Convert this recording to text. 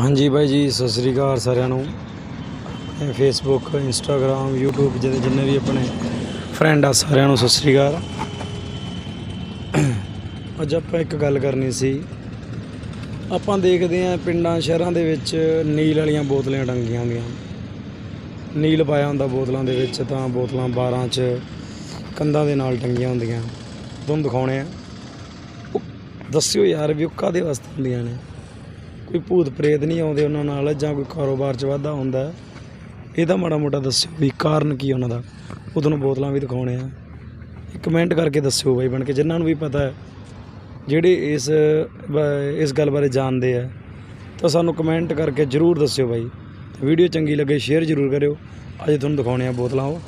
ਹਾਂਜੀ ਬਾਈ ਜੀ, ਸਤਿ ਸ੍ਰੀ ਅਕਾਲ ਸਾਰਿਆਂ ਨੂੰ। ਆਪਣੇ ਫੇਸਬੁੱਕ ਇੰਸਟਾਗ੍ਰam YouTube ਜਿਹਦੇ ਜਿੰਨੇ ਵੀ ਆਪਣੇ ਫਰੈਂਡ ਆ ਸਾਰਿਆਂ ਨੂੰ ਸਤਿ ਸ੍ਰੀ ਅਕਾਲ। ਅੱਜ ਆਪਾਂ ਇੱਕ ਗੱਲ ਕਰਨੀ ਸੀ। ਆਪਾਂ ਦੇਖਦੇ ਆਂ ਪਿੰਡਾਂ, ਸ਼ਹਿਰਾਂ ਦੇ ਵਿੱਚ ਨੀਲ ਵਾਲੀਆਂ ਬੋਤਲਾਂ ਟੰਗੀਆਂ ਹੁੰਦੀਆਂ ਨੀਲ ਪਾਇਆ ਹੁੰਦਾ ਬੋਤਲਾਂ ਦੇ ਵਿੱਚ ਤਾਂ ਬੋਤਲਾਂ 12 ਚ ਕੰਧਾਂ ਦੇ ਨਾਲ ਟੰਗੀਆਂ ਹੁੰਦੀਆਂ। ਤੁਹਾਨੂੰ ਦਿਖਾਉਣੇ ਆ। ਉਹ ਦੱਸਿਓ ਯਾਰ ਵੀ ਉਹ ਕਾਦੇ ਵਾਸਤੇ ਹੁੰਦੀਆਂ ਨੇ? ਕੋਈ ਭੂਤ ਪ੍ਰੇਤ ਨਹੀਂ ਆਉਂਦੇ ਉਹਨਾਂ ਨਾਲ, ਜਾਂ ਕੋਈ ਕਾਰੋਬਾਰ 'ਚ ਵਾਧਾ ਹੁੰਦਾ ਇਹਦਾ ਮਾੜਾ ਮੋਟਾ ਦੱਸਿਓ ਵੀ ਕਾਰਨ ਕੀ ਉਹਨਾਂ ਦਾ। ਉਹ ਤੁਹਾਨੂੰ ਬੋਤਲਾਂ ਵੀ ਦਿਖਾਉਣੇ ਆ। ਕਮੈਂਟ ਕਰਕੇ ਦੱਸਿਓ ਬਾਈ ਬਣ ਕੇ, ਜਿਨ੍ਹਾਂ ਨੂੰ ਵੀ ਪਤਾ ਹੈ, ਜਿਹੜੇ ਇਸ ਇਸ ਗੱਲ ਬਾਰੇ ਜਾਣਦੇ ਆ, ਤਾਂ ਸਾਨੂੰ ਕਮੈਂਟ ਕਰਕੇ ਜਰੂਰ ਦੱਸਿਓ ਬਾਈ। ਤੇ ਵੀਡੀਓ ਚੰਗੀ ਲੱਗੇ ਸ਼ੇਅਰ ਜਰੂਰ ਕਰਿਓ। ਅੱਜ ਤੁਹਾਨੂੰ ਦਿਖਾਉਣੇ ਆ ਬੋਤਲਾਂ ਉਹ।